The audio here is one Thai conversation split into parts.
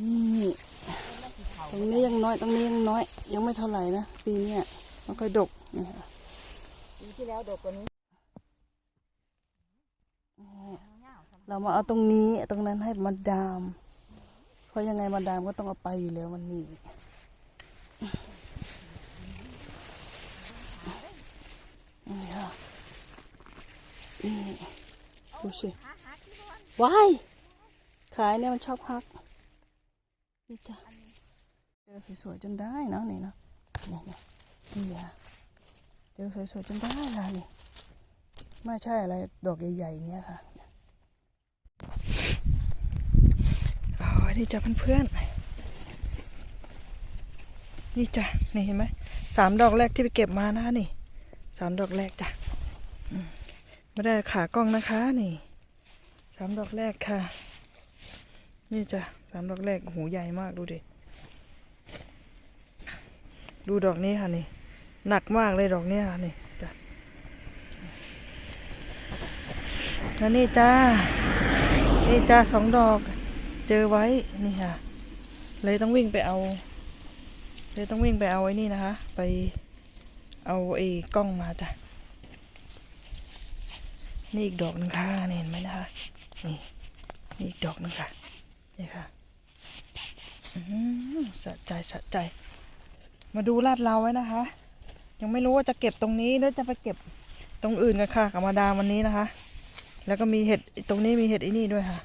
นี่ตรงนี้ยังน้อยตรงนี้ยังน้อย ยังไม่เท่าไหร่นะปีเนี้ยมันค่อยดกนี่ค่ะปีที่แล้วดกกว่านี้เรามาเอาตรงนี้ตรงนั้นให้มาดาม เพราะยังไงมาดามก็ต้องเอาไปอยู่แล้ววันนี้นี่ค่ะนี่ดูสิว้ายขายเนี่ยมันชอบฮัก นี่จ้ะเจอสวยๆจนได้เนาะนี่เนาะนี่นี่นี่ค่ะเจอสวยๆจนได้ค่ะนี่ไม่ใช่อะไรดอกใหญ่ๆเนี่ยค่ะโอ้ยนี่จ้ะเพื่อนๆนี่จ้ะนี่เห็นไหมสามดอกแรกที่ไปเก็บมานะนี่สามดอกแรกจ้ะอืมไม่ได้ขากล้องนะคะ นี่สามดอกแรกค่ะ นี่จ้ะสามดอกแรกหูใหญ่มากดูดิ ดูดอกนี้ค่ะนี่ หนักมากเลยดอกนี้ค่ะนี่จ้ะแล้วนี่จ้า นี่จ้าสองดอก เจอไว้ นี่ค่ะ เลยต้องวิ่งไปเอา เลยต้องวิ่งไปเอาไอ้นี่นะคะ ไปเอาไอ้กล้องมาจ้ะ นี่อีกดอกหนึ่งค่ะเห็นไหมนะคะ นี่นี่อีกดอกหนึ่งค่ะ นี่ค่ะ สะใจสะใจ มาดูลาดเราไว้นะคะ ยังไม่รู้ว่าจะเก็บตรงนี้หรือจะไปเก็บตรงอื่นกันค่ะกับมาดามวันนี้นะคะ แล้วก็มีเห็ดตรงนี้มีเห็ดไอ้นี่ด้วยค่ะ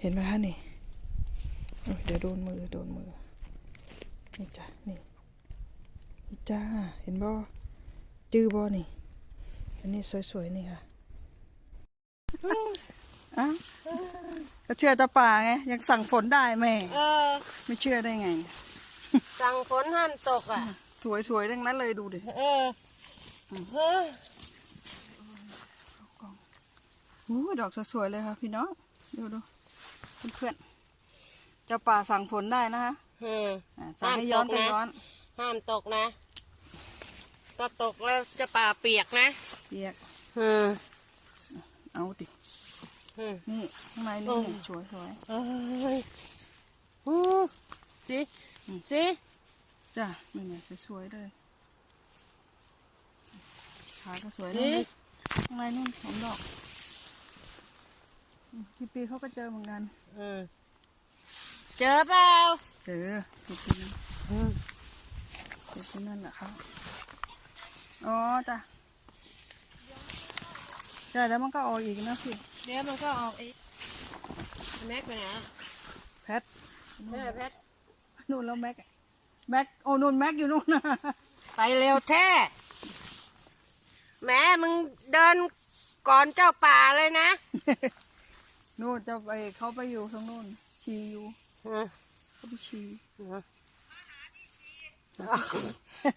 เห็นไหมคะนี่เดี๋ยวโดนมือโดนมือนี่จ้ะนี่นี่จ้าเห็นบ่จื้อบ่นี่ อันนี้สวยๆนี่ค่ะ อ้าวก็เชื่อตาป่าไงยังสั่งฝนได้แม่ เออ ไม่เชื่อได้ไง สั่งฝนห้ามตกอะ สวยๆทั้งนั้นเลยดูดิเออเออโอ้ยดอกสวยๆเลยค่ะพี่น้องดูดูเพื่อนๆเจ้าป่าสั่งฝนได้นะฮะเอออ่าสั่งให้ย้อนก็ย้อน ห้ามตกนะถ้าตกแล้วจะป่าเปียกนะ เปียกเออเอาติเออนี่ข้างในโอ้นี่สวยสวยเอ้ยโอ้สิสิๆจ้ะนี่เนี่ยสวยๆเลยขาก็สวยนี่ข้างในนู่นสองดอกอืมพี่ปีเขาก็เจอเหมือนกันเออเจอเปล่าเจอพี่ปีนั้นเออเจอที่นั่นแหละครับอ๋อจ้ะจ้ะแล้วมันก็ออกอีกนะพี่ เดี๋ยวมันก็ออกอีกแม็กไปไหนอะแพทแม่แพทนู่นแล้วแม็กอะแม็กโอ้นู่นแม็กอยู่นู่นนะไปเร็วแท้แหม่มึงเดินก่อนเจ้าป่าเลยนะนู่นจะไปเขาไปอยู่ตรงนู่นชีอยู่เออเขาไปชี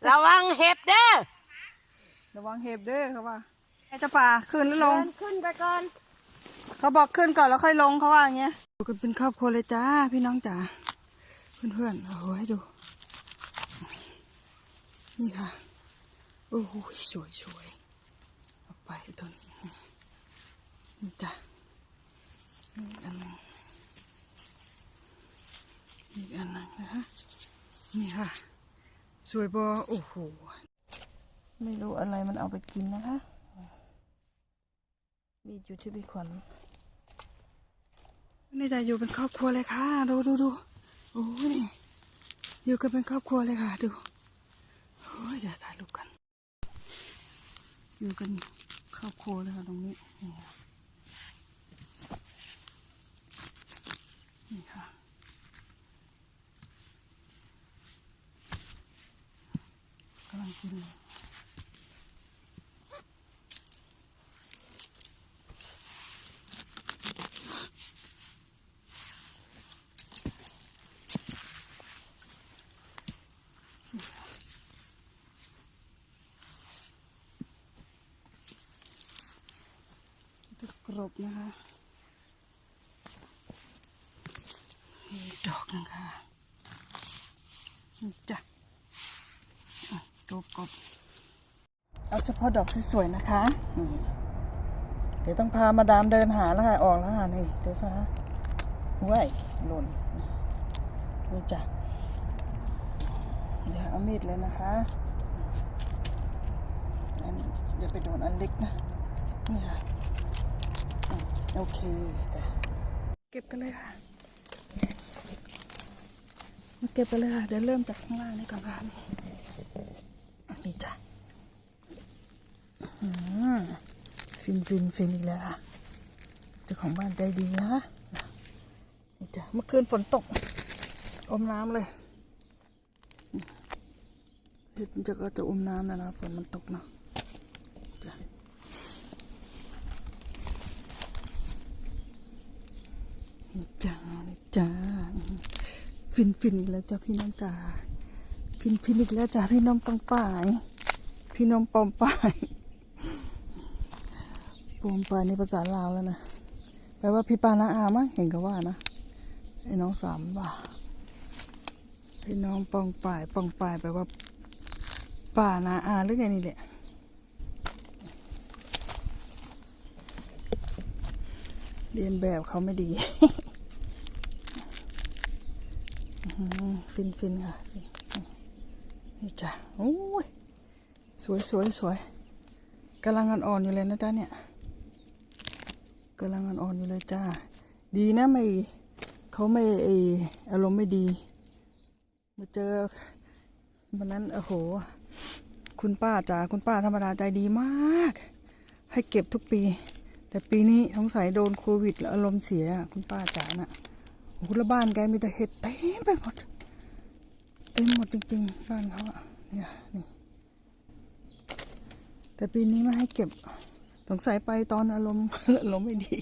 ระวังเห็บเด้อระวังเห็บเด้อเขาว่าไอ้เจะป่าขึ้นแล้วลเดิงนขึ้นไปก่อน เขาบอกขึ้นก่อนแล้วค่อยลงเขาว่าอย่างเงี้ยดูกันเป็นครอบครัวเลยจ้าพี่น้องจ๋าเพื่อนๆโอ้โหให้ดู นี่ค่ะ โอ้โหสวยสวยๆเอาไปตัวนี้นี่จ้ะนี่อันนึงนี่อันนึงนะคะนี่ค่ะ สวยบอโอ้โห ไม่รู้อะไรมันเอาไปกินนะคะ มีดอยู่ที่พี่ขวัญนี่จะอยู่เป็นครอบครัวเลยค่ะ ดูดูดูโอ้ยนี่อยู่กันเป็นครอบครัวเลยค่ะ ดูโอ้ยจะถ่ายรูปกัน อยู่กันครอบครัวเลยค่ะตรงนี้นี่ค่ะนี่ค่ะกำลังกินเลย รบนะคะดอกนึงค่ะนี่จ้ะอะกบกบเอาเฉพาะดอกสวยๆนะคะนี่เดี๋ยวต้องพามาดามเดินหาแล้วค่ะ ออกแล้วค่ะนี่เดี๋ยวซะว้ยหล่นนี่จ้ะเดี๋ยวเอามีดเลยนะคะอันนี้อย่าไปโดนอันเล็กนะนี่ค่ะ โอเคจ้ะเก็บกันเลยค่ะ มาเก็บกันเลยค่ะ เดี๋ยวเริ่มจากข้างล่างนี่ก่อนค่ะนี่นี่จ้ะฟินฟินฟินอีกแล้วค่ะเจ้าของบ้านใจดีนะคะนี่จ้ะเมื่อคืนฝนตก อมน้ำเลยเห็ดมันจะก็จะอมน้ำนะนะฝนมันตกเนาะนี่จ้านี่จ้า ฟินฟินอีกแล้วจ้ะพี่น้องจ๋าฟินฟินอีกแล้วจ้ะพี่น้องปังป่าย พี่น้องปอมป่ายปูมปลายในภาษาลาวแล้วนะแปลว่าพี่ปานาอามั้งเห็นก็ว่านะไอ้น้องสามว่าพี่น้องปองปลายปองปลายแปลว่าป่านาอาหรือไงนี่แหละเรียนแบบเขาไม่ดี ฟินฟินค่ะ นี่จ้ะโอ้ย สวยสวยสวยกำลังอ่อนๆอยู่เลยนะจ๊ะเนี่ยกำลังอ่อนๆอยู่เลยจ้า ดีนะไม่เขาไม่ไออารมณ์ไม่ดี มาเจอวันนั้นโอ้โห คุณป้าจ๋าคุณป้าธรรมดาใจดีมาก ให้เก็บทุกปี แต่ปีนี้สงสัยโดนโควิดแล้วอารมณ์เสียคุณป้าจ๋าน่ะ โอ้โหแล้วบ้านแกมีแต่เห็ดเต็มไปหมดเต็มหมดจริงๆบ้านเขาอะเนี่ยนี่ แต่ปีนี้ไม่ให้เก็บสงสัยไปตอนอารมณ์อารมณ์ไม่ดี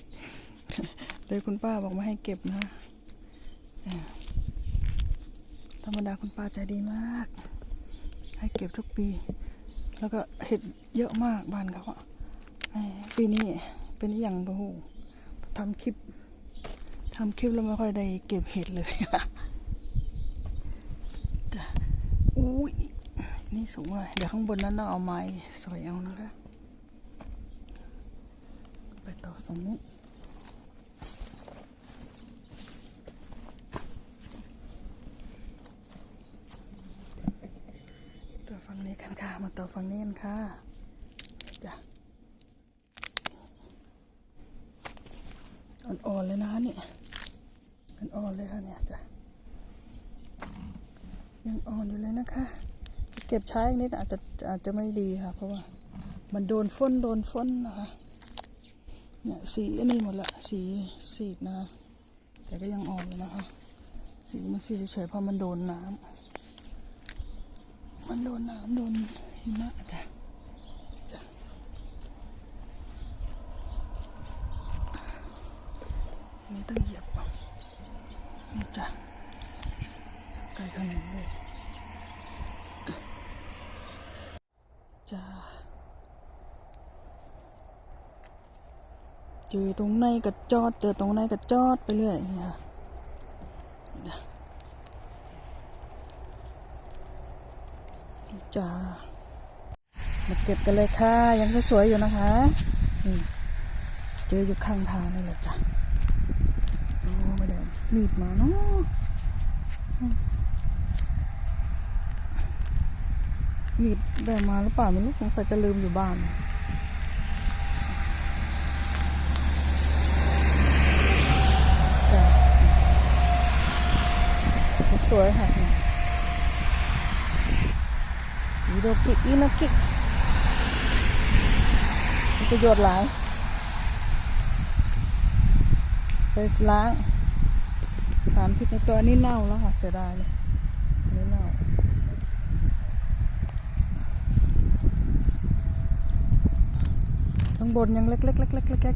เลยคุณป้าบอกไม่ให้เก็บนะธรรมดาคุณป้าใจดีมาก ให้เก็บทุกปี แล้วก็เห็ดเยอะมากบ้านเขาอะปีนี้เป็นอย่างโอ้โหทำคลิป ทำคลิปแล้วไม่ค่อยได้เก็บเห็ดเลยจ้ะอุ้ยนี่สูงเลยเดี๋ยวข้างบนนั้นต้องเอาไม้สอยเอานะคะ ไปต่อฝั่งนี้ต่อฝั่งนี้กันค่ะ มาต่อฝั่งนี้กันค่ะจ้ะอ่อนๆเลยนะคะเนี่ย อ่อนเลยค่ะเนี่ยจ้ะยังอ่อนอยู่เลยนะคะ เก็บใช้อีกนิดอาจจะอาจจะไม่ดีค่ะ เพราะว่า มันโดนฝนโดนฝนนะคะเนี่ยสีอันนี้หมดละสีสีนะแต่ก็ยังอ่อนอยู่นะคะสีมันสีเฉยๆเพราะมันโดนน้ำมันโดนน้ำโดนหิมะจ้ะจ้ะอันนี้ต้องเหยียบนี่จ้ะใกล้ถนนเลยจ้า เจอตรงในก็จอด เจอตรงในก็จอดไปเรื่อยเนี่ยค่ะจ้ามาเก็บกันเลยค่ะ ยังสวยๆอยู่นะคะเจออยู่ข้างทางนี่แหละจ้ะโอ้ไม่ได้เอามีดมาเนาะมีดได้มาหรือเปล่าไม่รู้สงสัยจะลืมอยู่บ้าน จ้ะส วยค่ะอีโดกิอีโนกิมีประโยชน์หลายไปล้างสารพิษในตัวนี้เน่าแล้วค่ะเสียดายเลยนนี้เน่าข้างบนยังเล็กๆ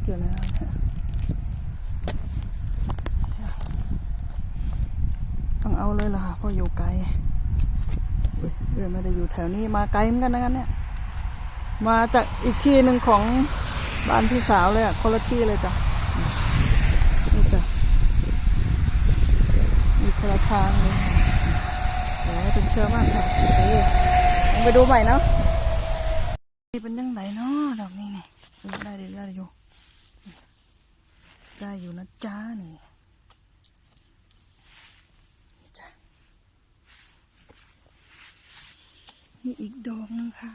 ๆๆๆอยู่เลยนะ ต้อง เอาเลยล่ะค่ะเพราะอยู่ไกลเว้ยเออไม่ได้อยู่แถวนี้มาไกลเหมือนกันนะเนี่ย มาจากอีกที่หนึ่งของบ้านพี่สาวเลยอะคนละที่เลยจ้ะนี่จ้ะมีคนละทางเลยเดี๋ยวให้เป็นเชื่อมากค่ะลองไปดูใหม่เนาะนี่เป็นยังไงเนาะดอกนี้นี่ได้เรื่อยๆอยู่ ได้อยู่นะจ้านี่นี่จ้ะ นี่อีกดอกหนึงค่ะ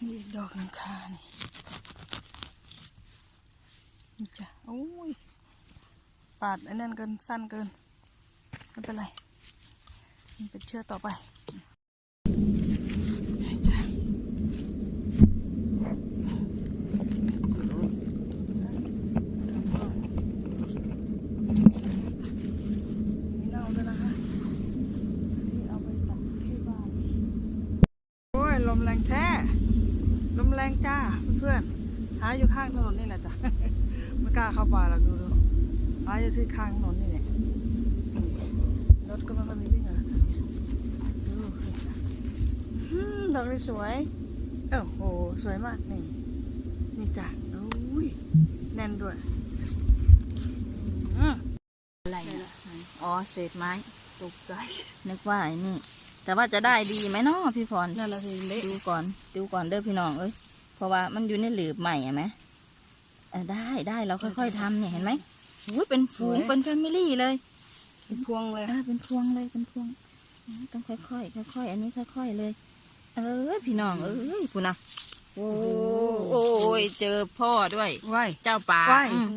นี่อีกดอกหนึงค่ะนี่นี่จ้ะโอ้ย ปาดอันั่นเกินสั้นเกิน ไม่เป็นไร มันเป็นเชือกต่อไปนี่จ้ะ มีเน่าด้วยนะคะนี่เอาไปตัดที่บ้าน โอ้ย ล มแรงแท้ลมแรงจ้าเพื่อนๆหาอยู่ข้างถนนนี่แหละจ้ะไม่กล้าเข้าป่าหรอกดูดูหาอยู่ที่ข้างถนนนี่แหละรถก็ไม่ค่อยมีวิ่งอะไรแถวนี้ดูอืมดอกนี้สวยเอ้าโหสวยมากนี่นี่จ้ะอุ้ยแน่นด้วยอืมอะไรนะอ๋อเศษไม้ตกใจนึกว่าไอ้นี่ แต่ว่าจะได้ดีไหมเนาะพี่พรนั่นแหละสิเละดูก่อนดูก่อนเด้อพี่น้องเอ้ยเพราะว่ามันอยู่ในหลืบใหม่อะไหมเออได้ได้เราค่อยๆทำเนี่ยเห็นไหมอุ้ยเป็นฝูงเป็นแฟมิลี่เลยเป็นพวงเลยเออเป็นพวงเลยเป็นพวงอืมต้องค่อยๆค่อยๆอันนี้ค่อยๆเลย เออพี่น้องเอ้ยคุณนะโอ้โอ้ยเจอพ่อด้วย ไหวเจ้าป่าว้ายอืม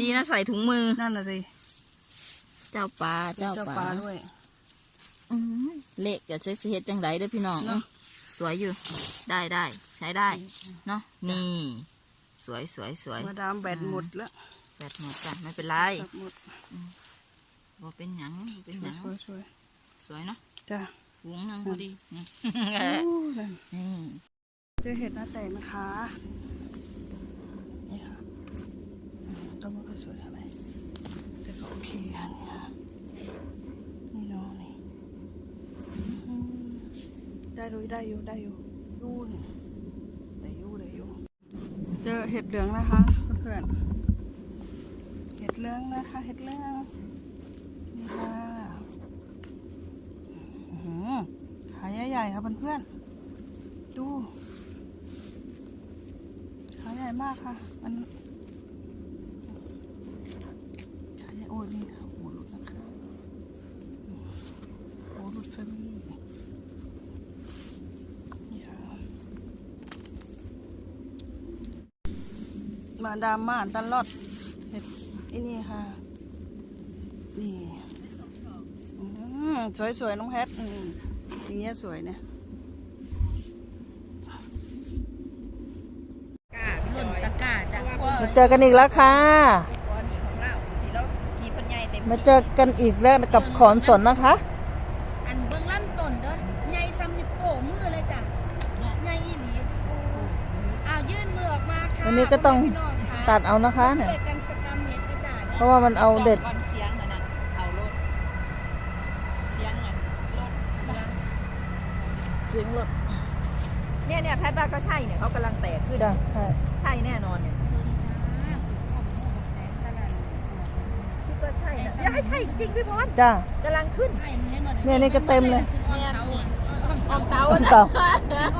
ดีนะใส่ถุงมือ นั่นน่ะสิเจ้าป่าเจ้าเจ้าป่าปลาด้วยอืม เละกับเซ็กซี่เฮ็ดจังไรเด้อพี่น้องเนาะ สวยอยู่ ได้ได้ใช้ได้ เนาะ นี่ สวยสวยสวยมาดามแบตหมดแล้วแบบหมดจ้ะไม่เป็นไรแบตหมดบ่เป็นหยังบ่เป็นหยังสวยสวยสวยเนาะ จ้าหุงหนึงพอดีนี่นี่เจอเห็ดหน้าแตกนะคะนี่ค่ะอืมต้นมันก็สวยเท่าไหร่แต่ก็โอเคค่ะนี่ค่ะนี่เน้องนี่อืม ได้ดูได้อยู่ได้อยู่ดูนี่ได้อยู่ได้อยู่เจอเห็ดเหลืองนะคะเพื่อนเห็ดเหลืองนะคะ เห็ดเหลืองนี่ค่ะหือขายใหญ่ๆค่ะเพื่อนๆดูขายใหญ่มากค่ะ มันขาใหญ่โอ้ยนี่ค่ะหัวหลุดนะคะหัวหลุดแฟมิลี่นี่ค่ะ มาดามมาตลอดเห็ดไอ้นี่ค่ะนี่อืมสวยๆน้องแพทอืมอย่างเงี้ยสวยเนี่ยหล่นตะกร้าจ้ะมาเจอกันอีกแล้วค่ะตัวนี้ของเราสีแล้วดีเพันใหญ่เต็มมาเจอกันอีกแล้วกับขอนสนนะคะ อันเบื้องล่ำต้นเด้อใหญ่ซ้ำนิ้วโป้งมือเลยจ้ะใหญ่อีหลี อ้าวยื่นมือออกมาค่ะวันนี้ก็ต้องพ่แม่พี่น้ค่ะตัดเอานะคะเนี่ย ช่วยกันสกรรมเห็ดด้วยจ้ะเพราะว่ามันเอาเด็ด ก่อนเสียงนั่นน่ะเอารถเสียงอันรถเสียงรถเนี่ยเนี่ยแพทย์ว่าก็ใช่เนี่ยเขากำลังแตกขึ้น จ้ะใช่ ใช่แน่นอนเนี่ยเบิ่งจ้าพ่อบอกว่าบอกแตกตลาดคิดว่าใช่นะอย่าให้ใช่จริงๆพี่พรจ้ากำลังขึ้นใช่เน้นมาเนี่ยนี่ก็เต็มเลยขึ้นอ้อมเตาอะออมเตาเต่าอ้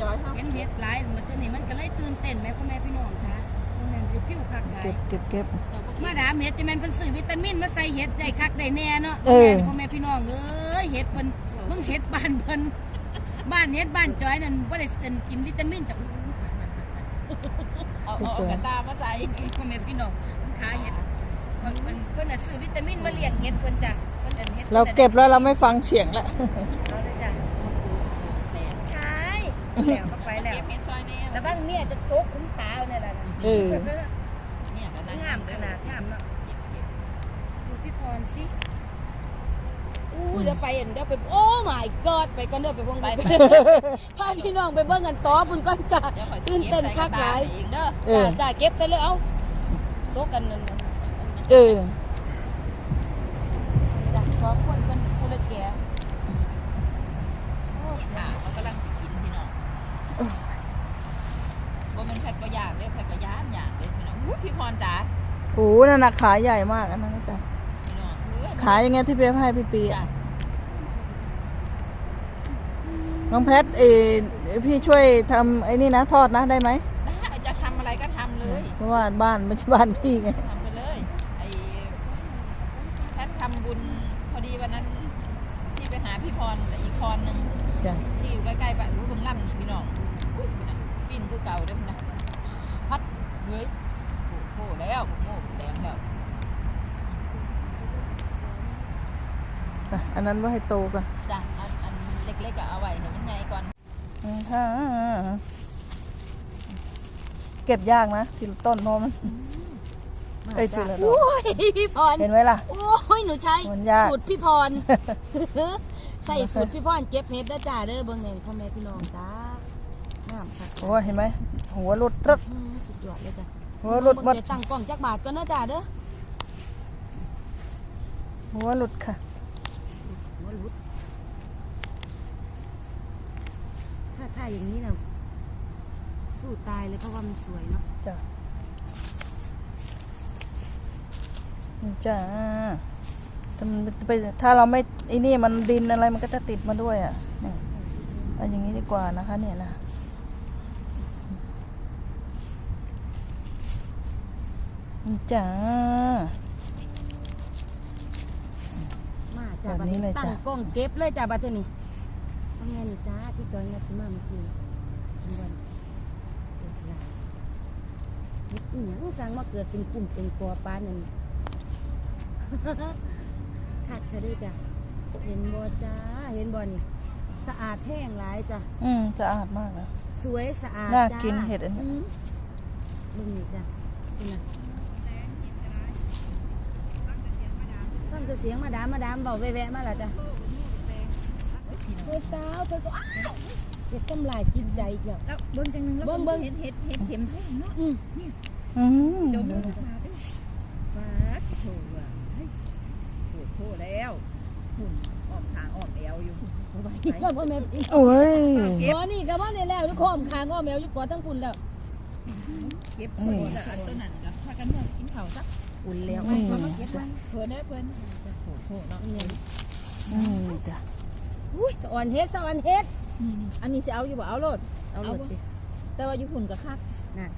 จอยครับเห็นเห็ดหลายมันจะนี่มันก็เลยตื่นเต้นแม่พ่อแม่พี่น้องจ้าเพิ่นนั่นสิฟิวคักหลายเก็บเก็บเก็บ มาดามเห็ดจะแม่นเพิ่นซื้อวิตามินมาใส่เห็ดได้คักได้แน่เนาะเออ พ่อแม่พี่น้องเอ้ยเห็ดเพิ่นเบิ่งเห็ดบ้านเพิ่นบ้านเห็ดบ้านจอยนั่นบ่ได้เซ็นกินวิตามินจากเอาเอากระตามาใส่พ่อแม่พี่น้องมันขายเห็ดเพิ่นเพิ่นเพิ่นน่ะซื้อวิตามินมาเลี้ยงเห็ดเพิ่นจ้ะเพิ่นเดินเห็ดเราเก็บแล้วเราไม่ฟังเสียงแล้วเอาเลยจ้ะ แตก ใช่ แล้วก็ไปแล้ว เก็บเห็ดซอยแน่แล้วบางเมียจะตกคุ้มตาเนี่ยน่ะเออ เนี่ยก็นั่งามขนาดงามเนาะเก็บเก็บดูพี่พรสิอู้เดี๋ยวไปเห็นเดี๋ยวไปโอ้ my god ไปกันเดี๋ยวไปพวงไปไปไปพาพี่น้องไปเบิ่งกันต่อบุญก้อนจ้าเดี๋ยวขอสิตื่นเต้นคักหลายเองเด้อ เออ จ้าเก็บไปเลยเอ้าโตะกันนั่นน่ะ เออ จ้าสองคนเป็นผู้ละแก่ ค่ะเขากำลังสิกินพี่น้องบ่แมันแพทย์ก็อยากเด้อแพทย์ก็ย้านอยากเด้อพี่น้องอู้พี่พรจ๋าโอ้นั่นนะขาใหญ่มากอันนั้นนะจ้ะพี่น้องเอ้ยขาอย่างเงี้ยที่เปียให้พี่ปีจ้ะอะน้องแพทเออพี่ช่วยทำไอ้นี่นะทอดนะได้ไหมได้จะทำอะไรก็ทำเลย เพราะว่าบ้านไม่ใช่บ้านพี่ไง ทำไปเลยไอ้แพทย์ทำบุญพอดีวันนั้นที่ไปหาพี่พรอีกพรหนึ่ง จ้ะ ที่อยู่ใกล้ๆบ้านรู้เบิ่งล่ำนี่พี่น้องอุ้ยพี่น้องฟินคือเก่าเด้อพี่น้องพัดเฮ้ยโอ้โหแล้วโม่แดงแล้ว อะอันนั้นไว่าให้โตก่อนจ้ะอันอันเล็กๆก็เอาไว้ให้มันใหญ่ก่อนอืมค่ะเก็บยากนะทีละต้นเพราะมันเอ้ยทีละดอกโอ้ยพี่พรเห็นไหมล่ะ โอ้ยหนูใช้มันยาก สูตรพี่พรใส่สูตรพี่พรเก็บเห็ดเด้อจ้าเด้อเบิ่งเนี่ยพ่อแม่พี่น้องจ้างามค่ะโอ้ยเห็นไหมหัวหลุดรึดอืมสุดยอดเลยจ้ะหัวหลุดหมดเบิ่งเดี๋ยวตั้งกล้องจักบาทก่อนนะจ้าเด้อหัวหลุดค่ะ หัวหลุดถ้าถ้าอย่างนี้นะสู้ตายเลยเพราะว่ามันสวยเนาะจ้ะนี่จ้าถ้ามันไปถ้าเราไม่ไอ้นี่มันดินอะไรมันก็จะติดมาด้วยอะเนี่เอาอย่างนี้ดีกว่านะคะ เนี่ยนะนี่จ้า มา จ้าแบบนี้เลยตั้จ้ะงกล้องเก็บเลยจ้าบัดเทอนี่ว่าไงนี่จ้าที่จอยงัดขึ้นมาเมื่อกี้ทั้งวันเกิดหลายเฮ็ดอีหยังสร้างมาเกิดเป็นกลุ่มเป็นกอปลานั่นคัดเธอด้วยจ้ะเห็นบ่จ้าเห็นบ่นี่สะอาดแห้งหลายจ้ะ อืมสะอาดมากเลย สวยสะอาดน่าจ้ากินเห็ดอันนี้มนี่นี่จ้ะนี่นะ ฟังแต่เสียงมาดามมาดามเบาแวะๆมาและจ้ะเธอสาวเธอก็อ้าวเก็บกำไรกินใจเจ้าแล้วเบิ่งจังนึงแล้วเบิ่งเบิ่งเห็ดเห็ดเห็ดเข็มให้เนาะอืมอืมดมดูมาด้วยฟาดโถอะเฮ้ยโถโถแล้วหุ่นออกทางออกแอวอยู่บ่ไหวคิดว่าพ่อแม่อีกโอ้ยบ่นี่ก็บ่ได้แล้วทุกคนคางอ้อแมวอยู่ก่อทั้งปุ่นแล้วเก็บคนละอันตัวนั้นกับพากันเมื่อกินข้าวซัก ปุ่นแล้วอืมเพิ่นมาเก็บไว้เพิ่นได้เพิ่นโถโถเนาะนี่อืมจ้ะอุ้ยสะอ่อนเฮ็ดสะอ่อนเฮ็ดอันนี้สิเอาอยู่บ่เอาโลดเอาหลดดิแต่ว่าอยู่หุ่นก็คักน่ะ